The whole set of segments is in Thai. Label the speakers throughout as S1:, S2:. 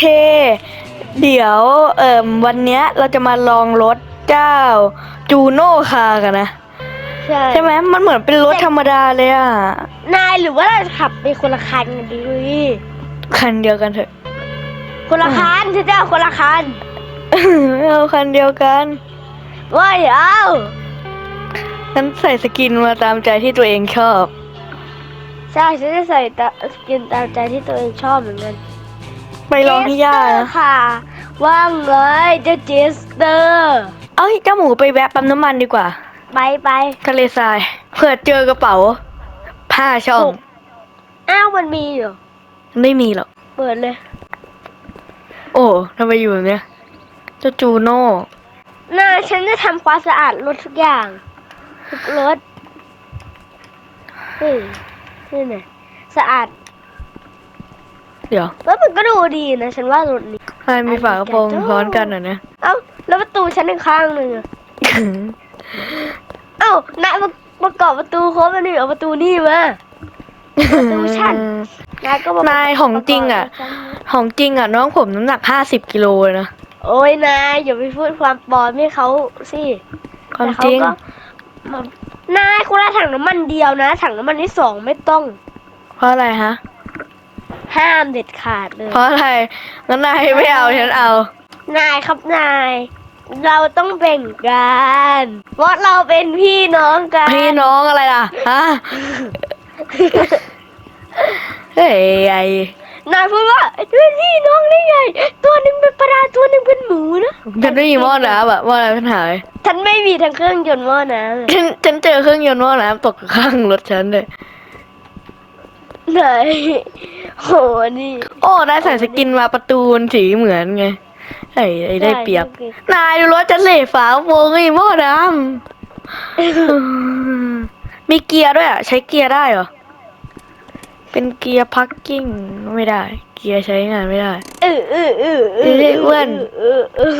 S1: เค เดี๋ยวเอ่มวันเนี้ยเราจะมาลองรถเจ้าจูโน่คาร์กันนะ
S2: ใช่
S1: ใช่ไหมมันเหมือนเป็นรถธรรมดาเลยอะ
S2: นายหรือว่าเราจะขับไปคนละคันกันดี
S1: คันเดียวกันเถอะ
S2: คนละคันฉันจะเอาคนละคัน
S1: ไม่เอาคันเดียวกัน
S2: ว่าเดี๋ยวเอา
S1: งั้นใส่สกินมาตามใจที่ตัวเองชอบ
S2: ใช่ฉันจะใส่ตาสกินตามใจที่ตัวเองชอบเหมือนกัน
S1: ไปลองที่ย่า
S2: เจสเตอ
S1: นะ
S2: ร์ค่ะ ว่างเลยเจ้าเจสเตอร์
S1: เอ้ยเจ้าหมูไปแวะปั๊มน้ำมันดีกว่า
S2: ไปไป
S1: ทะเลทรายเผื่อเจอกระเป๋า ผ้าช่อง
S2: อ้าวมันมีอยู่
S1: ไม่มีหรอก
S2: เปิดเลย
S1: โอ้ทำไมอยู่แบบเนี้ยเจ้าจูโน่
S2: น่าฉันจะทำความสะอาดรถทุกอย่างทุกรถเฮ้ยนี่ไงสะอาด
S1: เดี๋ยว
S2: แล้วมันก็ดูดีนะฉันว่ารถนี้
S1: ทำไมมีฝากระโปรงซ้อนกันอะนะ
S2: เอ้าแล้วประตูฉันอีกข้างหนึ่งอะเอ้านายมาประกอบประตูครบแล้วนี่เอาประตูนี่มาประตูชั้นนายก็มานา
S1: ยของจริงอะ ของจริงอะ น้องผมน้ำหนักห้าสิบกิโลเลยนะ
S2: โอ้ยนายอย่าไปพูดความปลอมให้เขาสิ
S1: ความจริง
S2: แต่เขาก็มานายคนละถังน้ำมันเดียวนะ ถังน้ำมันที่สองไม่ต้อง
S1: เพราะอะไรฮะ
S2: ห้ามเด็ดขาดเลย
S1: เพราะอะไรงั้นนายไม่เอาฉันเอา
S2: นายครับนาย เราต้องแบ่งกันเพราะเราเป็นพี่น้องกัน
S1: พี่น้องอะไรล่ะฮะเฮ้ยไอนา
S2: ยพูดว่าเป็นพี่น้องได้ไง ตัวหนึ่งเป็นปลาตัวหนึ่งเป็นหมูนะ
S1: ฉันไม่มีหม้อน้ำอะหม้อน้ำฉันหาย
S2: ฉันไม่มีทั้งเครื่องยนต์หม้อน้ำเลย
S1: ฉันฉันเจอเครื่องยนต์หม้อน้ำตกข้างรถฉันเลย
S2: ไหนโหนี่
S1: โอ้นายใส่สกินมาประตูมันสีเหมือนไงไอ้ไอ้ได้เปรียบ นายดูรถฉันเหล่ฝาโฟงไอ้หม้อน้ำมีเกียร์ด้วยอะ ใช้เกียร์ได้เหรอ เป็นเกียร์พักกิ้งไม่ได้ เกียร์ใช้งานไม่ได้
S2: เออเออเออเออ
S1: เรียกอ้วน
S2: เออเออ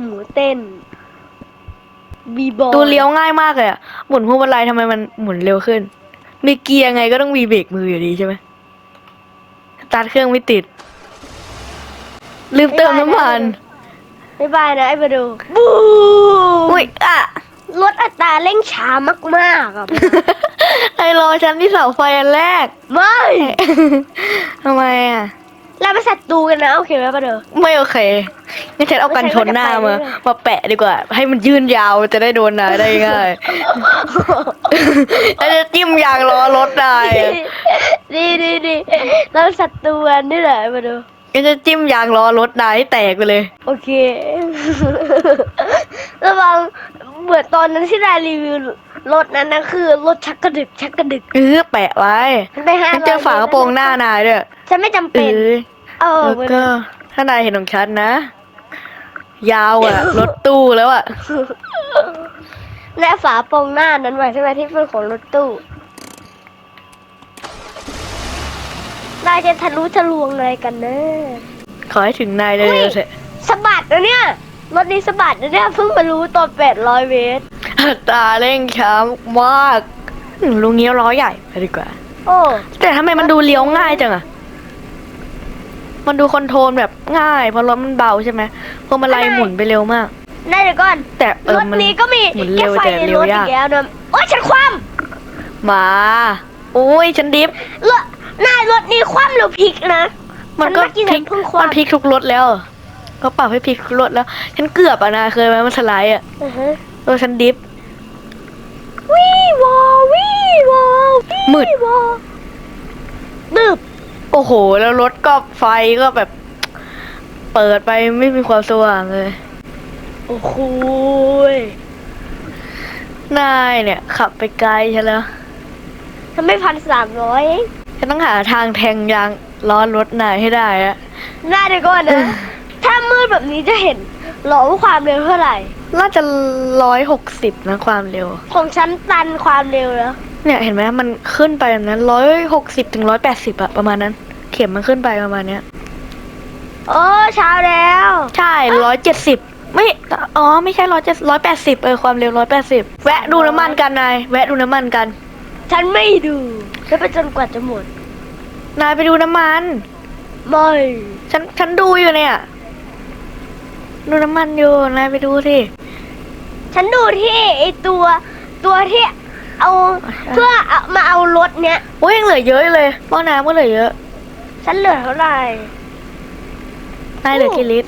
S2: หมูเต้นบีบอย
S1: ดูเลี้ยวง่ายมากเลยอะ หมุนพวงมาลัยทำไมมันหมุนเร็วขึ้น มีเกียร์ไงก็ต้องมีเบรกมืออยู่ดีใช่ไหมสตาร์ทเครื่องไม่ติด ลืมเติมน้ำมัน
S2: บ๊ายบายนะไอ้มาดูบู
S1: อุ้ยอะ
S2: รถอัตราเร่งช้ามากๆอะ
S1: ไอรอฉันที่เสาไฟอันแรก
S2: ไม่
S1: ทำไมอะ
S2: เราไปนศัตรูกันนะโอเคไหมปะเด้อ
S1: ไม่โอเคงั้นฉันเอากันชนหน้ามา มาแปะดีกว่า ให้มันยื่นยาวจะได้โดนนายได้ง่าย แล้วจะจิ้มยางล้อรถนายอะ
S2: ดีดีดีเราศัตรูกันนี่แหละมาดู
S1: ก็จะจิ้มยางล้อรถนายให้แตกไปเลย
S2: โอเค ระวังเหมือนตอนนั้นที่นายรีวิวรถนั้นนะคือรถชักกระดึกชักกระดึก
S1: เออแปะไว้
S2: มันไปห้า
S1: ฉันเจอฝากระโปรงหน้านายด้วย
S2: ฉันไม่จำ
S1: เอ
S2: เป็น
S1: อ
S2: เออ
S1: แล้วก็ถ้านายเห็นของฉันนะ ยาวอะรถตู้แล้วอะ
S2: และฝาโปรงหน้านั้นไว้ใช่ไหมที่เป็นของรถตู้นายจะทะลุทะลวงอะไรกันเนอะ
S1: ขอให้ถึงนายเร็วๆเถอะ
S2: สะบัดนะเนี่ยรถนี้สะบัดนะเนี่ยเพิ่งมารู้ตอนแปดร้อยเมตร
S1: อัตราเร่งช้ามากอืมลุงเงี้ยวล้อใหญ่ไปดีกว่า
S2: โอ้
S1: แต่ทำไมมันดูเลี้ยวง่ายจังอะมันดูคอนโทรลแบบง่ายเพราะรถมันเบาใช่ไหมพวงมาลัยหมุนไปเร็วมาก
S2: นายเดี๋ยวก่อน
S1: แต่เอ
S2: ร
S1: อ
S2: ถ
S1: มัน
S2: นี้ก็มี
S1: หมุน
S2: แก้
S1: เร็ว
S2: ไฟ
S1: แต่
S2: ใน
S1: เร็
S2: ร
S1: ว
S2: ถอี
S1: ยาก
S2: กแล้วนะโอ้ยฉันคว่
S1: มา โอ้ยฉันดิฟำ
S2: รถนายรถนี้คว่ำหรือพลิกนะ
S1: มันก็
S2: ฉัเอกี้
S1: พลิ
S2: ฉั
S1: ก
S2: นเพิ่งคว่ำ
S1: มันพลิกทุกรถแล้ว ก็ปรับให้พลิกทุกรถแล้ว ฉันเกือบอะนะเคยไหมมันสไลด์อะ
S2: อือฮะ
S1: เออฉันดิฟ
S2: วีวอวีวอวี
S1: มืด
S2: วอดึบ
S1: โอ้โห แล้วรถก็ไฟก็แบบ เปิดไปไม่มีความสว่างเลย
S2: โอ้โหย
S1: นายเนี่ย ขับไปไกลฉันแล้ว
S2: ทำไมพันสามร้อยเอง
S1: ฉันต้องหาทางแทงยางล้อรถนายให้ได้อะ
S2: นายเดี๋ยวก่อนนะ ถ้ามืดแบบนี้จะเห็นเหรอว่าความเร็วเท่าไหร่
S1: น่าจะร้อยหกสิบนะความเร็ว
S2: ของฉันตันความเร็วแล้ว
S1: เนี่ยเห็นไหมมันขึ้นไปแบบนั้นร้อยหกสิบถึงร้อยแปดสิบอะประมาณนั้น เข็มมันขึ้นไปประมาณเนี้ย
S2: โอ้เช้าแล้ว
S1: ใช่ร้อยเจ็ดสิบ ไม่ อ๋อ ไม่ใช่ร้อยเจ็ดร้อยแปดสิบเออ ความเร็วร้อยแปดสิบแวะดูน้ำมันกันนาย แวะดูน้ำมันกัน
S2: ฉันไม่ดูแล้วไปจนกว่าจะหมด
S1: นายไปดูน้ำมัน
S2: ไม่
S1: ฉัน ฉันดูอยู่เนี่ย ดูน้ำมันอยู่ นายไปดูสิ
S2: ฉันดูที่ไอตัว ตัวที่เอาเพื่อเอามาเอารถเนี้ย
S1: โอ้ยยังเหลือเยอะอยู่เลยหม้อน้ำก็เหลือเยอะ
S2: ฉันเหลือเท่าไหร่
S1: นายเหลือกี่ลิตร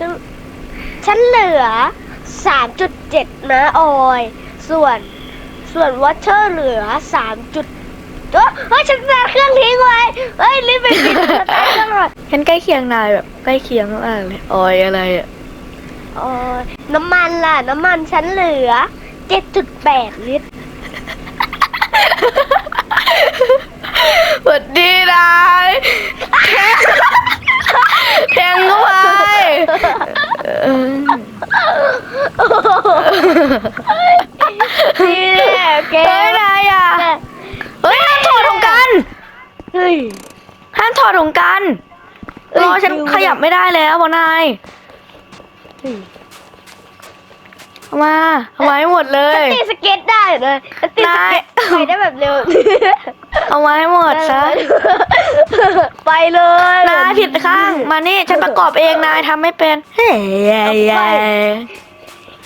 S2: ฉันเหลือสามจุดเจ็ดนะออย ส่วนส่วนวอเชอร์เหลือสามจุดเฮ้ยฉันสตาร์ทเครื่องทิ้งไว้เฮ้ยรีบไปปิดสตาร์ทเครื่องหน่อย
S1: ฉันใกล้เคียงนายแบบใกล้เคียงมากเลยออยอะไรอะ
S2: โอ้ยน้ำมันล่ะ น้ำมันฉันเหลือเจ็ดจุดแปดลิตร
S1: สวัสดีนายแทงเข้าไปเออ
S2: นี่แหละแก
S1: เฮ้ยนายอะเฮ้ยห้ามถอดถุงกัน
S2: เฮ้ย
S1: ห้ามถอดถุงกันรอฉันขยับไม่ได้แล้วบอนายเอามาเอามาให้หมดเล
S2: ฉัน
S1: ย
S2: ตีสเก็ตได้เลยฉันตีสเก็ต
S1: นาย
S2: ไปได้แบบเร็ว
S1: เอามาให้หมดซะ
S2: ไปเลย
S1: นายผิดข้าง มานี่ฉันประกอบเองนายทำไม่เป็นเฮ้ย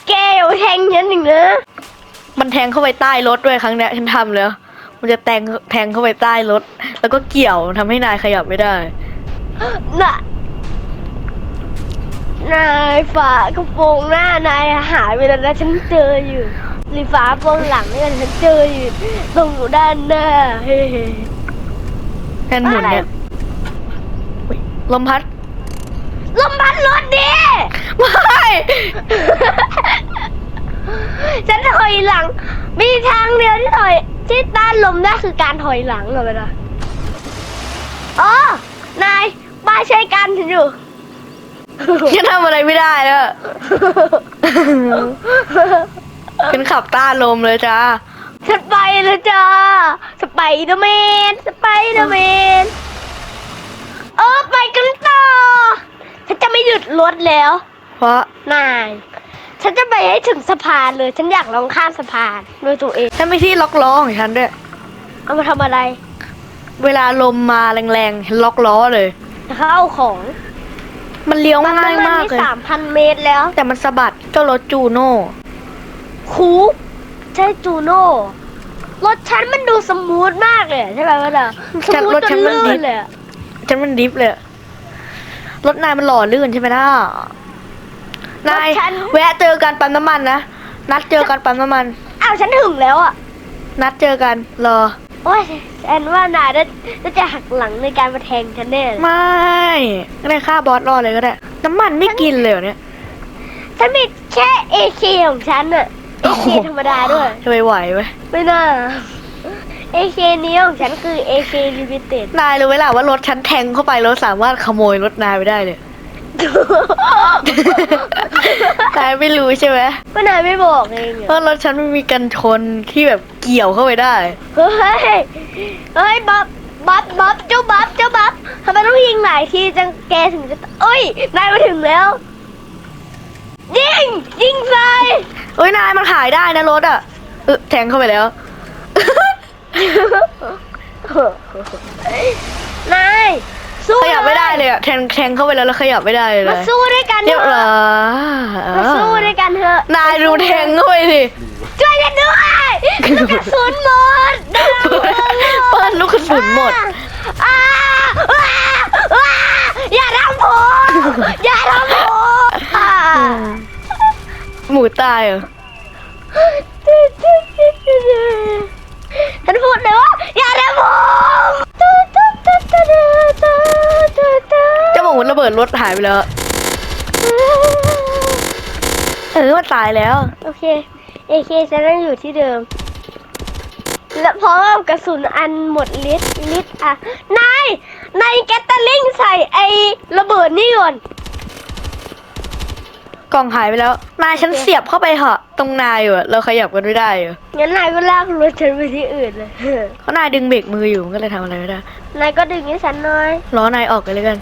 S2: แกอย่ามาแทงฉันอีกนะ
S1: มันแทงเข้าไปใต้รถด้วยครั้งเนี้ยฉันทำแล้ว มันจะแทงแทงเข้าไปใต้รถ แล้วก็เกี่ยวทำให้นายขยับไม่ได้
S2: น่ะนายฝากระโปรงหน้านายหายไปแล้วนะฉันเจออยู่หรือฝากระโปรงหลังเนี่ยฉันเจออยู่ตรงด้านหน้าเฮ้ย
S1: แท นหมุนเนี่ยอุ๊ยลมพัด
S2: ลมพัดรถดิ
S1: ไม่
S2: ฉันถอยหลัง มีทางเดียวที่ถอยที่ต้านลมได้คือการถอยหลังเหรอเวลาอ๋อ นายมาใช้กันฉันอยู่
S1: ฉันทำอะไรไม่ได้แล้วฉันขับต้านลมเลยจ้า
S2: ฉันไปแล้วจ้าสไปเดอร์แมนสไปเดอร์แมนเออไปกันต่อ ฉันจะไม่หยุดรถแล้ว
S1: เพราะ
S2: นายฉันจะไปให้ถึงสะพานเลย ฉันอยากลองข้ามสะพานด้วยตัวเอง
S1: ฉันไม่ที่ล็อกล้อของฉันด้วย
S2: เอามาทำอะไร
S1: เวลาลมมาแรงๆฉันล็อกล้อเลย
S2: เขาเอาของ
S1: มันเลี้ยวง่ายมากเลย
S2: สามพันเมตรแล้ว
S1: แต่มันสะบัดเจ้ารถจูโน่
S2: คูป ใช่จูโน่รถฉันมันดูสมูทมากเลยอะใช่ไหมวะล่ะส
S1: ฉัน
S2: มูท
S1: รถ
S2: จ
S1: ฉั
S2: น
S1: นมัน
S2: ลื่
S1: ดิ
S2: น
S1: ฟ
S2: เลยอะ
S1: ฉันมันดิฟเลย รถนายมันหล่อลื่นใช่ไหมล่ะนายแวะเจอกันปั๊มน้ำมันนะ นัดเจอกันปั๊มน้ำมัน
S2: อ้าวฉันถึงแล้วอะ
S1: นัดเจอกันรอ
S2: โอ้ยฉันว่านายน่าน่าจะหักหลังในการมาแทงฉันแน่เลย
S1: ไม่ก็ได้ค่าบอสรอเลยก็ได้ น้ำมันไม่กินเลยเหรอเนี่ย
S2: ฉันมีแค่เอเคของฉันอะ เอเคธรรมดาด้วย
S1: จะไปไหวไหม
S2: ไม่น่าเอเคนี้ของฉันคือเอเคลิมิเต็ด
S1: นายรู้ไหมล่ะว่ารถฉันแทงเข้าไปแล้วสามารถขโมยรถนายไปได้เลยนายไม่รู้ใช่ไหม
S2: ก็นายไม่บอกเอง
S1: เพ
S2: อะ
S1: ราะรถฉันมันมีกันชนที่แบบเกี่ยวเข้าไปได้
S2: เฮ้ย เฮ้ยบ๊อบบ๊อบบ๊อบเจ้าบ๊อบเจ้าบ๊อบทำไมต้องยิงหลายทีจังแกถึงจะเอ้ยนายมาถึงแล้ว ยิง ยิงใส่
S1: เอ้ยนายมันขายได้นะรถอะเออแทงเข้าไปแล้ว
S2: นายสู้
S1: ขยับไม่ได้เลยอะแทงแทงเข้าไปแล้วแล้วขยับไม่ได้เลย
S2: มาสู้ด้วยกัน
S1: เรียบ
S2: เถ
S1: ร้
S2: อะ
S1: อย
S2: มาสู้ด้วยกันเถอะ
S1: นายดูแทงเข้าไปดิ
S2: ช่วยกันด้วยลูกกระสุนหมด
S1: เปิ้ลลูกกระสุนหมด
S2: อ่าอ่าอ่าอย่าทำผมอย่าทำผมอ่า
S1: หมูตายเหรอ
S2: ฉันพูดเลยว่าอย่าทำผม
S1: เจ้าหมูระเบิดรถหายไปแล้ว เออมันตายแล้ว
S2: โอเค เอเคฉันยังอยู่ที่เดิม และพร้อมกับกระสุนอันหมดลิตรลิตรอะ นาย นายแกตเตอร์ลิงใส่ไอ้ระเบิดนี่ก่อน
S1: กล่องหายไปแล้ว นายฉันเสียบเข้าไปเหอะตรงนายอยู่อะเราขยับกันไม่ได้อยู่
S2: งั้นนายก็ลากรถฉันไปที่อื่นเลย
S1: เพราะนายดึงเบรกมืออยู่มันก็เลยทำอะไรไม่ได้
S2: นายก็ดึงให้ฉันหน่อย
S1: ล้อนายออกกันเลยกัน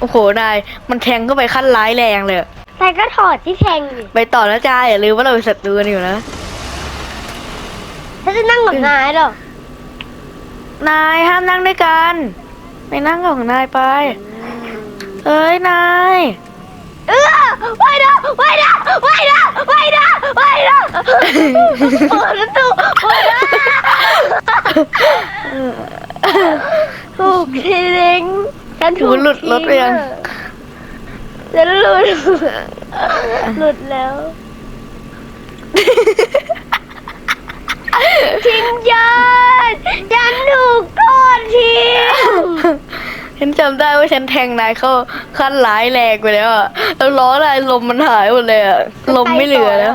S1: โอ้โห นาย มันแทงเข้าไปขั้นร้ายแรงเลยอะ
S2: นายก็ถอดที่แทงดิ
S1: ไปต่อนะจ้าอย่าลืมว่าเราเป็นศัตรูกันอยู่นะ
S2: ฉันจะนั่งกับนายหรอ นา
S1: ยห้ามนั่งด้วยกัน ไปนั่งกับของนายไป เอ้ยนาย
S2: เออไว้นะไว้นะไว้นะไว้นะไว้นะเปิดประตูไว้นะถูกทีเองฉันถูก
S1: หูหลุดรถไปยัง
S2: ฉันหลุดหลุดแล้วทิ้งยันฉันถูกโทษทิ้ง
S1: ฉันจำได้ว่าฉันแทงนายเข้าขั้นร้ายแรงไปแล้วอะแล้วล้อนายลมมันหายหมดเลยอะลมไม่เหลือแล้ว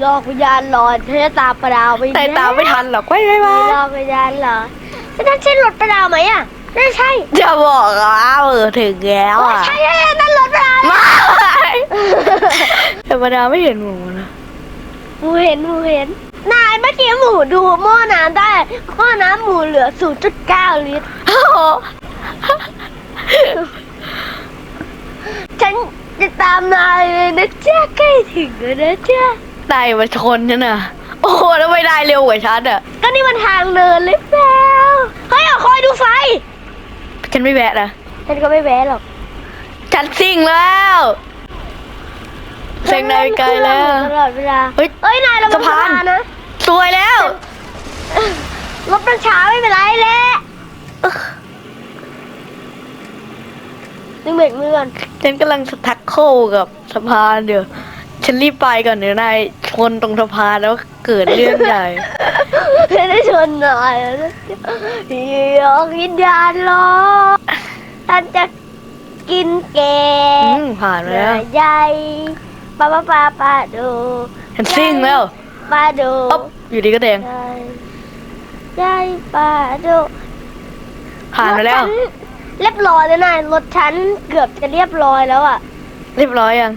S2: หลอกวิญญาณหลอนเธอจะตามประดาวไป
S1: นายตามไม่ทันหรอกไว้ไว้ไว้
S2: หลอกวิญญาณเหรอจะนั่นใช่รถประดาวไหมอะนั่นใช่
S1: จะบอกว่าเออถึงแล้ว
S2: โอ้ย
S1: อะ
S2: ใช่ใช่นั่นรถประดาว
S1: ไม่ธรรมดาไม่เห็นหมูนะ
S2: หมูเห็นหมูเห็น นายเมื่อกี้หมูดูหม้อน้ำได้หม้อน้ำหมูเหลือ 0.9 ลิตร
S1: โอ้โห
S2: ฉันจะตามนายเลยนะจ๊ะใกล้ถึงแล้วนะจ๊ะ
S1: นายมาชนฉันอะโอ้โหแล้วไม่ได้เร็วกว่าฉันอะ
S2: ก็นี่มันทางเดินเลยแล้เฮ้ยเอาคอยดูไฟ
S1: ฉันไม่แวะนะ
S2: ฉันก็ไม่แว้หรอก
S1: ฉันซิ่งแล้วเซ็งนายไปไกลแล้ว
S2: ตลอดเวลา
S1: เฮ้ย
S2: เอ้ย นายเรา
S1: สะพาน
S2: นะ
S1: สวยแล้ว
S2: รถมันช้าไม่เป็นไรแหละดึงเบรกมือก่อน
S1: ฉันกำลังสทักโคกับสะพานเดี๋ยวฉันรีบไปก่อนเดี๋ยวนายชนตรงสะพานแล้วเกิดเรื่องใหญ่
S2: ไม่ได้ชนหน่อยอยากกินยานรอท่านจะกินแก
S1: อืมผ่านมาแล้ว
S2: ใหญ่ปลาปลาปลาปลาดู
S1: ฉันซิ่งแล้ว
S2: ปลาดู
S1: อ๊อบอยู่ดีก็แดง
S2: ใหญ่ใหญ่ปลาดู
S1: ผ่านมาแล้ว
S2: รถฉันเรียบร้อยแล้วนายรถฉันเกือบจะเรียบร้อยแล้วอะ
S1: เรียบร้อยยัง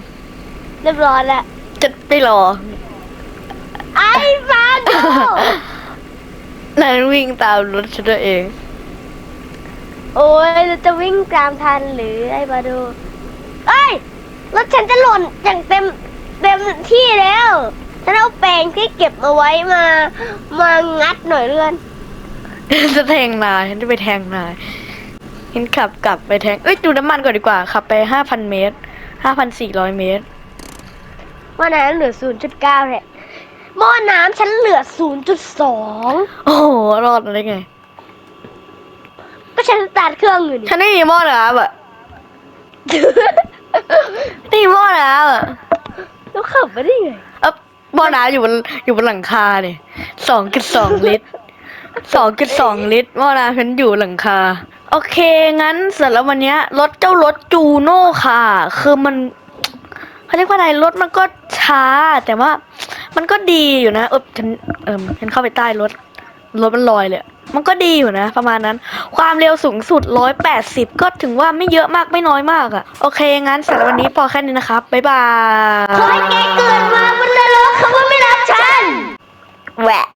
S2: เรียบร้อยแล้ว
S1: จะไม่รอ
S2: ไอ้ปลาดู
S1: นายวิ่งตามรถฉันตัวเอง
S2: โอ้ยเราจะวิ่งตามทันหรือไอ้ปลาดูเอ้ยรถฉันจะหล่นอย่างเต็มเต็มที่แล้ว ฉันเอาแปรงที่เก็บมาไว้มามางัดหน่อยเรื่อน
S1: จะแทงนายฉันจะไปแทงนายฉันขับกลับไปแทง เอ้ยดูน้ำมันก่อนดีกว่า ขับไปห้าพันเมตรห้าพันสี่ร้อยเมตร
S2: หม้อน้ำเหลือ0.9แหละหม้อน้ำฉันเหลือ0.2
S1: โอ้โห รอดมาได้ไง
S2: ก็ฉันสตาร์ทเครื่องอยู่นี่
S1: ฉันไม่มีหม้อน้ำอะไม่มีหม้อน้ำอะ
S2: แล้วขับมาได้ไง
S1: ม้อน้ำอยู่บนอยู่บนหลังคาเนี่ยสองจุดสองลิตรสองจุดสองลิตรม้อน้ำฉันอยู่หลังคา โอเค งั้นเสร็จแล้ววันเนี้ยรถเจ้ารถจูโน่ค่ะ คือมันเขาเรียกว่าอะไรรถมันก็ช้า แต่ว่า มันก็ดีอยู่นะเออฉันเออฉันเข้าไปใต้รถ รถมันลอยเลย มันก็ดีอยู่นะ ประมาณนั้น ความเร็วสูงสุด 180 ก็ถึงว่าไม่เยอะมากไม่น้อยมากอะโอเค งั้นสำหรับวันนี้พอแค่นี้นะครับ บ๊ายบาย
S2: ขอให้แกเกิดมาบนนรกเขาว่าไม่รักฉัน
S1: แหวะ